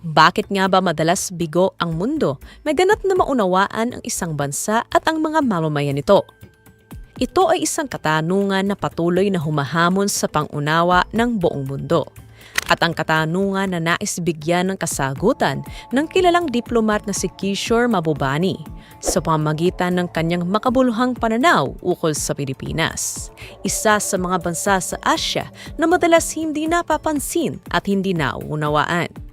Bakit nga ba madalas bigo ang mundo? May ganap na maunawaan ang isang bansa at ang mga mamamayan nito. Ito ay isang katanungan na patuloy na humahamon sa pangunawa ng buong mundo. At ang katanungan na nais bigyan ng kasagutan ng kilalang diplomat na si Kishore Mabubani sa pamagitan ng kanyang makabuluhang pananaw ukol sa Pilipinas. Isa sa mga bansa sa Asya na madalas hindi napapansin at hindi nauunawaan.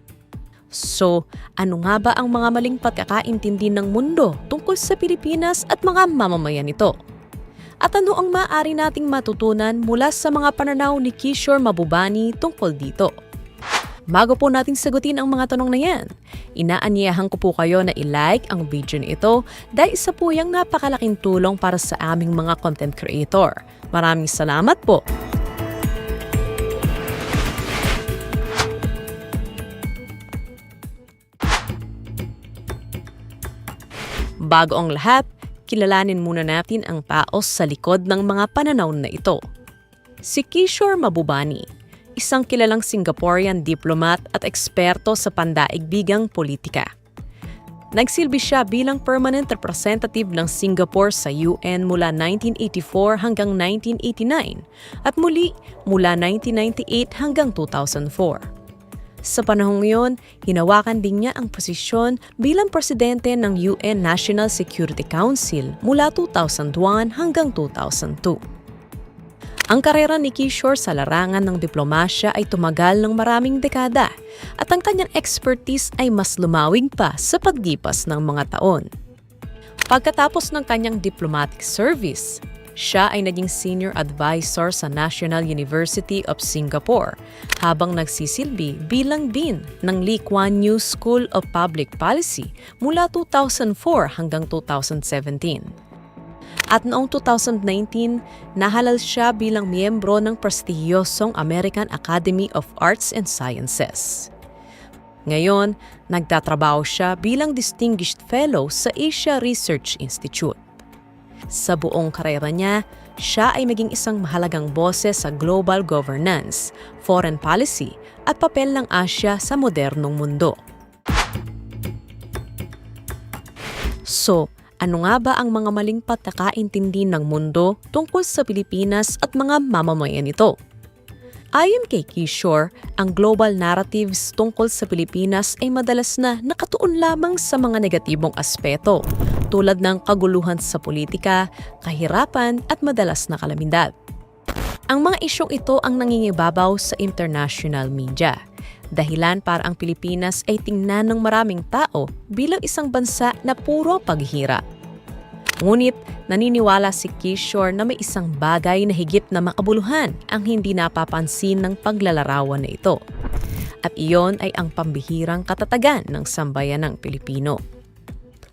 So, ano nga ba ang mga maling pagkakaintindi ng mundo tungkol sa Pilipinas at mga mamamayan nito? At ano ang maaari nating matutunan mula sa mga pananaw ni Kishore Mabubani tungkol dito? Bago po natin sagutin ang mga tanong na yan, inaanyayahan ko po kayo na i-like ang video na ito dahil isa po yung napakalaking tulong para sa aming mga content creator. Maraming salamat po! Bago ang lahat, kilalanin muna natin ang paos sa likod ng mga pananaw na ito. Si Kishore Mabubani, isang kilalang Singaporean diplomat at eksperto sa pandaigbigang politika. Nagsilbi siya bilang permanent representative ng Singapore sa UN mula 1984 hanggang 1989 at muli mula 1998 hanggang 2004. Sa panahong iyon, hinawakan din niya ang posisyon bilang presidente ng UN National Security Council mula 2001 hanggang 2002. Ang karera ni Kishore sa larangan ng diplomasya ay tumagal ng maraming dekada at ang kanyang expertise ay mas lumawig pa sa paglipas ng mga taon. Pagkatapos ng kanyang diplomatic service, siya ay naging senior advisor sa National University of Singapore habang nagsisilbi bilang dean ng Lee Kuan Yew School of Public Policy mula 2004 hanggang 2017. At noong 2019, nahalal siya bilang miyembro ng prestihiyosong American Academy of Arts and Sciences. Ngayon, nagtatrabaho siya bilang Distinguished Fellow sa Asia Research Institute. Sa buong karera niya, siya ay maging isang mahalagang boses sa global governance, foreign policy at papel ng Asya sa modernong mundo. So, ano nga ba ang mga maling pagkakaintindi ng mundo tungkol sa Pilipinas at mga mamamayan nito? Ayon kay Kishore, ang global narratives tungkol sa Pilipinas ay madalas na nakatuon lamang sa mga negatibong aspeto tulad ng kaguluhan sa politika, kahirapan at madalas na kalamidad. Ang mga isyong ito ang nangingibabaw sa international media. Dahilan para ang Pilipinas ay tingnan ng maraming tao bilang isang bansa na puro paghihirap. Ngunit naniniwala si Kishore na may isang bagay na higit na makabuluhan ang hindi napapansin ng paglalarawan na ito. At iyon ay ang pambihirang katatagan ng sambayan ng Pilipino.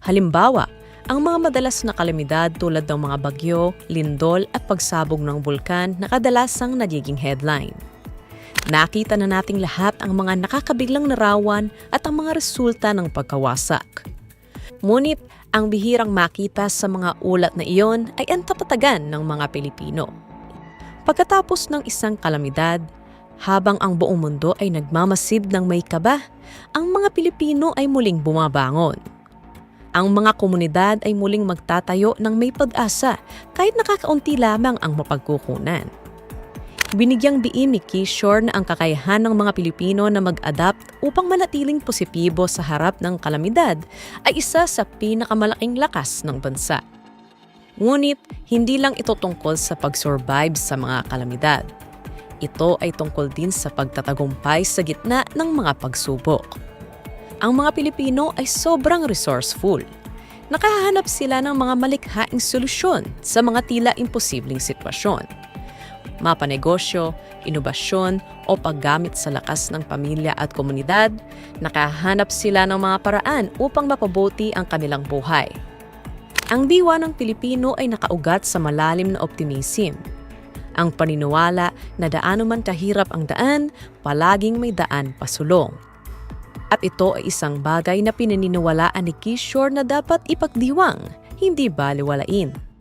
Halimbawa, ang mga madalas na kalamidad tulad ng mga bagyo, lindol at pagsabog ng bulkan na kadalasang nagiging headline. Nakita na nating lahat ang mga nakakabiglang narawan at ang mga resulta ng pagkawasak. Ngunit ang bihirang makita sa mga ulat na iyon ay ang tapatagan ng mga Pilipino. Pagkatapos ng isang kalamidad, habang ang buong mundo ay nagmamasid ng may kaba, ang mga Pilipino ay muling bumabangon. Ang mga komunidad ay muling magtatayo ng may pag-asa kahit nakakaunti lamang ang mapagkukunan. Binigyang diin ni Kishore na ang kakayahan ng mga Pilipino na mag-adapt upang manatiling positibo sa harap ng kalamidad ay isa sa pinakamalaking lakas ng bansa. Ngunit hindi lang ito tungkol sa pag-survive sa mga kalamidad. Ito ay tungkol din sa pagtatagumpay sa gitna ng mga pagsubok. Ang mga Pilipino ay sobrang resourceful. Nakahanap sila ng mga malikhaing solusyon sa mga tila imposibleng sitwasyon mapanegosyo, inobasyon o paggamit sa lakas ng pamilya at komunidad, nakahanap sila ng mga paraan upang mapabuti ang kanilang buhay. Ang diwa ng Pilipino ay nakaugat sa malalim na optimism. Ang paniniwala na daano man kahirap ang daan, palaging may daan pasulong. At ito ay isang bagay na pinaniniwalaan ni Kishore na dapat ipagdiwang, hindi baliwalain.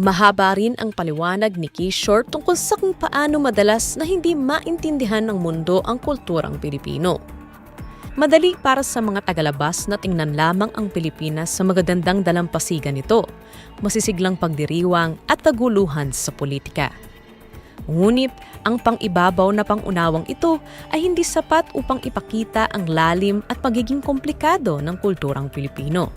Mahaba rin ang paliwanag ni Kishore tungkol sa kung paano madalas na hindi maintindihan ng mundo ang kulturang Pilipino. Madali para sa mga tagalabas na tingnan lamang ang Pilipinas sa magagandang dalampasigan nito, masisiglang pagdiriwang at taguluhan sa politika. Ngunit ang pangibabaw na pangunawang ito ay hindi sapat upang ipakita ang lalim at pagiging komplikado ng kulturang Pilipino.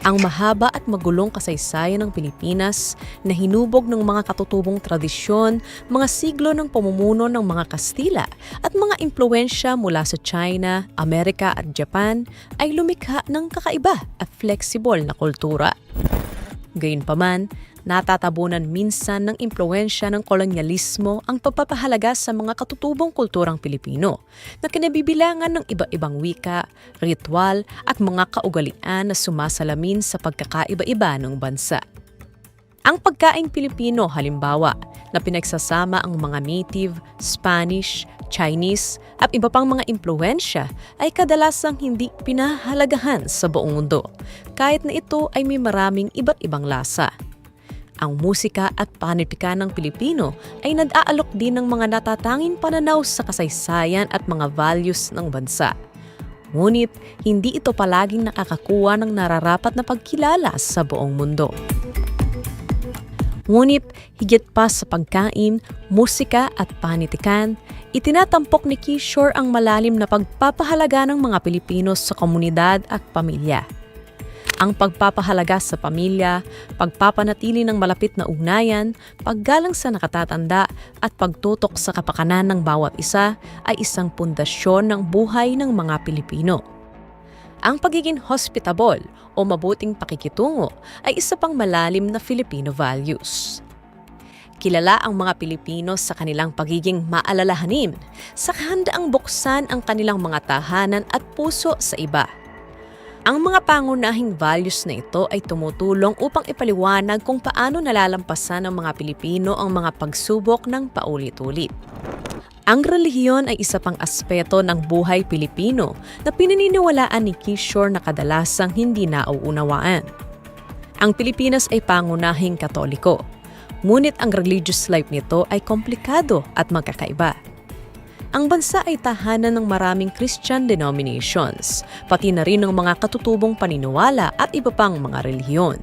Ang mahaba at magulong kasaysayan ng Pilipinas na hinubog ng mga katutubong tradisyon, mga siglo ng pamumuno ng mga Kastila at mga impluensya mula sa China, Amerika at Japan ay lumikha ng kakaiba at flexible na kultura. Gayunpaman, natatabunan minsan ng impluensya ng kolonyalismo ang pagpapahalaga sa mga katutubong kulturang Pilipino na kinabibilangan ng iba-ibang wika, ritual at mga kaugalian na sumasalamin sa pagkakaiba-iba ng bansa. Ang pagkain Pilipino halimbawa na pinagsasama ang mga native, Spanish, Chinese at iba pang mga impluensya ay kadalasang hindi pinahalagahan sa buong mundo kahit na ito ay may maraming iba't ibang lasa. Ang musika at panipika ng Pilipino ay nag-aalok din ng mga natatanging pananaw sa kasaysayan at mga values ng bansa. Ngunit hindi ito palaging nakakakuha ng nararapat na pagkilala sa buong mundo. Ngunit higit pa sa pagkain, musika at panitikan, itinatampok ni Kishore ang malalim na pagpapahalaga ng mga Pilipino sa komunidad at pamilya. Ang pagpapahalaga sa pamilya, pagpapanatili ng malapit na ugnayan, paggalang sa nakatatanda at pagtutok sa kapakanan ng bawat isa ay isang pundasyon ng buhay ng mga Pilipino. Ang pagiging hospitable o mabuting pakikitungo ay isa pang malalim na Filipino values. Kilala ang mga Pilipino sa kanilang pagiging maalalahanin, sa kahandaang buksan ang kanilang mga tahanan at puso sa iba. Ang mga pangunahing values na ito ay tumutulong upang ipaliwanag kung paano nalalampasan ng mga Pilipino ang mga pagsubok ng paulit-ulit. Ang relihiyon ay isa pang aspeto ng buhay Pilipino na pinaniniwalaan ni Kishore na kadalasang hindi nauunawaan. Ang Pilipinas ay pangunahing katoliko, ngunit ang religious life nito ay komplikado at magkakaiba. Ang bansa ay tahanan ng maraming Christian denominations, pati na rin ng mga katutubong paniniwala at iba pang mga relihiyon.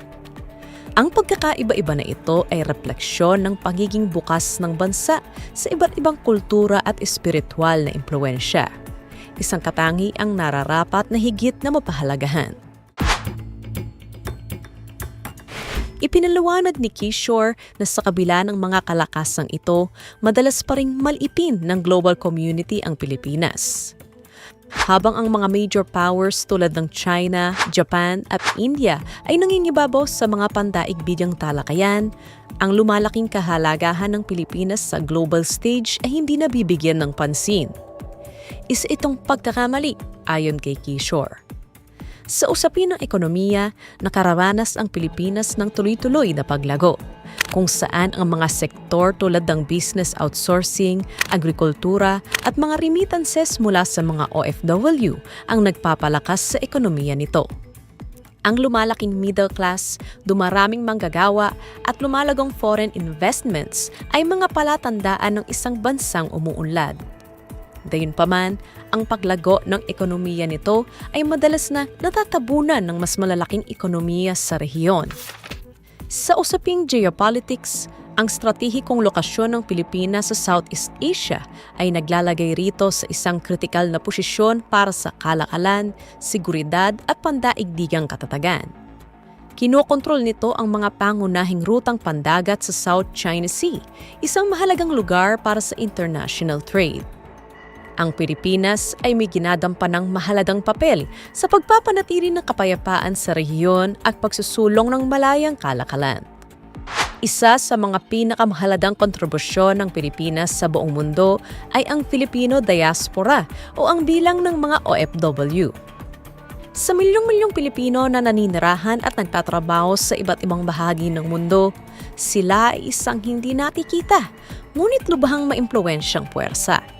Ang pagkakaiba-iba na ito ay refleksyon ng pagiging bukas ng bansa sa iba't ibang kultura at espiritual na impluensya. Isang katangi ang nararapat na higit na mapahalagahan. Ipinaliwanag ni Kishore na sa kabila ng mga kalakasang ito, madalas pa ring malipin ng global community ang Pilipinas. Habang ang mga major powers tulad ng China, Japan at India ay nangingibabaw sa mga pandaigbigang talakayan, ang lumalaking kahalagahan ng Pilipinas sa global stage ay hindi nabibigyan ng pansin. Isa itong pagkakamali ayon kay Kishore. Sa usapin ng ekonomiya, nakararanas ang Pilipinas ng tuloy-tuloy na paglago, kung saan ang mga sektor tulad ng business outsourcing, agrikultura at mga remittances mula sa mga OFW ang nagpapalakas sa ekonomiya nito. Ang lumalaking middle class, dumaraming manggagawa at lumalagong foreign investments ay mga palatandaan ng isang bansang umuunlad. Gayunpaman, ang paglago ng ekonomiya nito ay madalas na natatabunan ng mas malalaking ekonomiya sa rehiyon. Sa usaping geopolitics, ang stratehikong lokasyon ng Pilipinas sa Southeast Asia ay naglalagay rito sa isang kritikal na posisyon para sa kalakalan, seguridad at pandaigdigang katatagan. Kinokontrol nito ang mga pangunahing rutang pandagat sa South China Sea, isang mahalagang lugar para sa international trade. Ang Pilipinas ay may ginadampa ng mahalagang papel sa pagpapanatili ng kapayapaan sa rehiyon at pagsusulong ng malayang kalakalan. Isa sa mga pinakamahalagang kontribusyon ng Pilipinas sa buong mundo ay ang Filipino diaspora o ang bilang ng mga OFW. Sa milyong-milyong Pilipino na naninirahan at nagtatrabaho sa iba't ibang bahagi ng mundo, sila ay isang hindi nakikita, ngunit lubhang maimpluwensyang puwersa.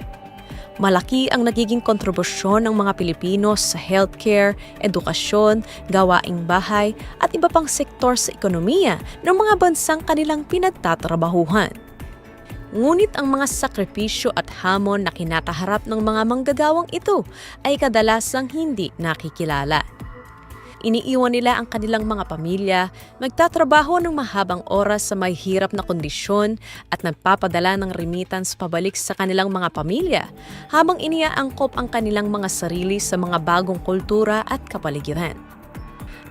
Malaki ang nagiging kontribusyon ng mga Pilipino sa healthcare, edukasyon, gawaing bahay at iba pang sektor sa ekonomiya ng mga bansang kanilang pinagtatrabahuhan. Ngunit ang mga sakripisyo at hamon na kinakaharap ng mga manggagawang ito ay kadalasang hindi nakikilala. Iniiwan nila ang kanilang mga pamilya, magtatrabaho ng mahabang oras sa may hirap na kondisyon at nagpapadala ng remittance pabalik sa kanilang mga pamilya habang iniaangkop ang kanilang mga sarili sa mga bagong kultura at kapaligiran.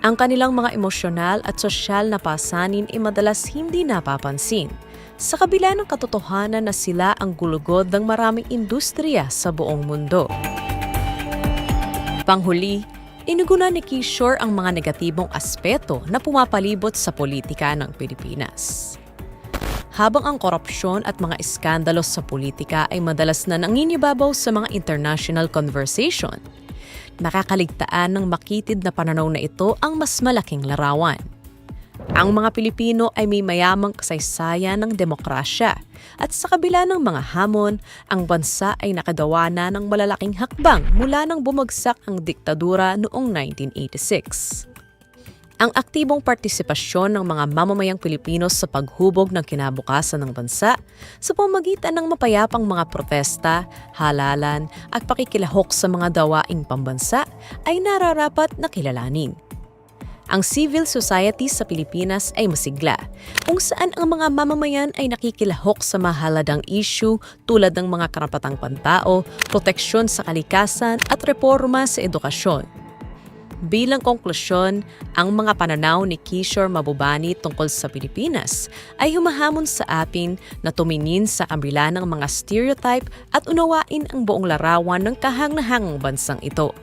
Ang kanilang mga emosyonal at sosyal na pasanin ay madalas hindi napapansin sa kabila ng katotohanan na sila ang gulugod ng maraming industriya sa buong mundo. Panghuli, inuguna ni Kishore ang mga negatibong aspeto na pumapalibot sa politika ng Pilipinas. Habang ang korupsyon at mga iskandalo sa politika ay madalas na nanginibabaw sa mga international conversation, nakakaligtaan ng makitid na pananaw na ito ang mas malaking larawan. Ang mga Pilipino ay may mayamang kasaysayan ng demokrasya at sa kabila ng mga hamon, ang bansa ay nakagawa na ng malalaking hakbang mula nang bumagsak ang diktadura noong 1986. Ang aktibong partisipasyon ng mga mamamayang Pilipino sa paghubog ng kinabukasan ng bansa sa pamagitan ng mapayapang mga protesta, halalan at pakikilahok sa mga dawaing pambansa ay nararapat na kilalanin. Ang civil society sa Pilipinas ay masigla, kung saan ang mga mamamayan ay nakikilahok sa mahaladang issue tulad ng mga karapatang pantao, proteksyon sa kalikasan at reforma sa edukasyon. Bilang konklusyon, ang mga pananaw ni Kishore Mabubani tungkol sa Pilipinas ay humahamon sa atin na tumingin sa kabila ng mga stereotype at unawain ang buong larawan ng kahangnahangang bansang ito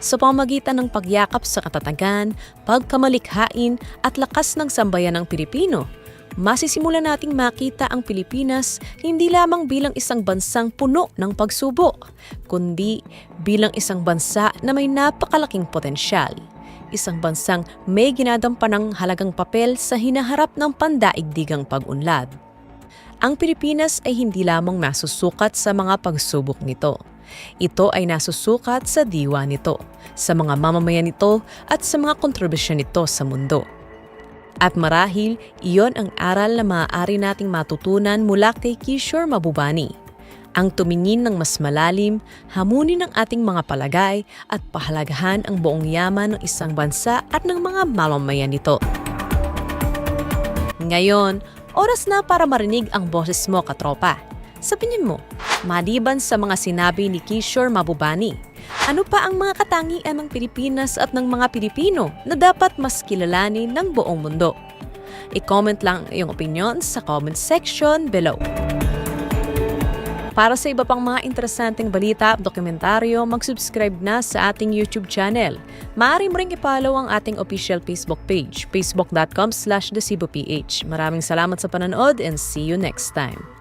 sa pamagitan ng pagyakap sa katatagan, pagkamalikhain at lakas ng sambayan ng Pilipino. Masisimulan nating makita ang Pilipinas hindi lamang bilang isang bansang puno ng pagsubok, kundi bilang isang bansa na may napakalaking potensyal. Isang bansang may ginadampan ng halagang papel sa hinaharap ng pandaigdigang pag-unlad. Ang Pilipinas ay hindi lamang nasusukat sa mga pagsubok nito ito ay nasusukat sa diwa nito, sa mga mamamayan nito at sa mga kontribusyon nito sa mundo. At marahil, iyon ang aral na maaari nating matutunan mula kay Kishore Mabubani. Ang tumingin ng mas malalim, hamunin ng ating mga palagay at pahalagahan ang buong yaman ng isang bansa at ng mga mamamayan nito. Ngayon, oras na para marinig ang boses mo, katropa. Sabihin mo, maliban sa mga sinabi ni Kishore Mabubani, ano pa ang mga katangian ng Pilipinas at ng mga Pilipino na dapat mas kilalanin ng buong mundo? I-comment lang iyong opinion sa comment section below. Para sa iba pang mga interesanteng balita at dokumentaryo, mag-subscribe na sa ating YouTube channel. Maaari mo rin i-follow ang ating official Facebook page, facebook.com slash Maraming salamat sa panonood and see you next time.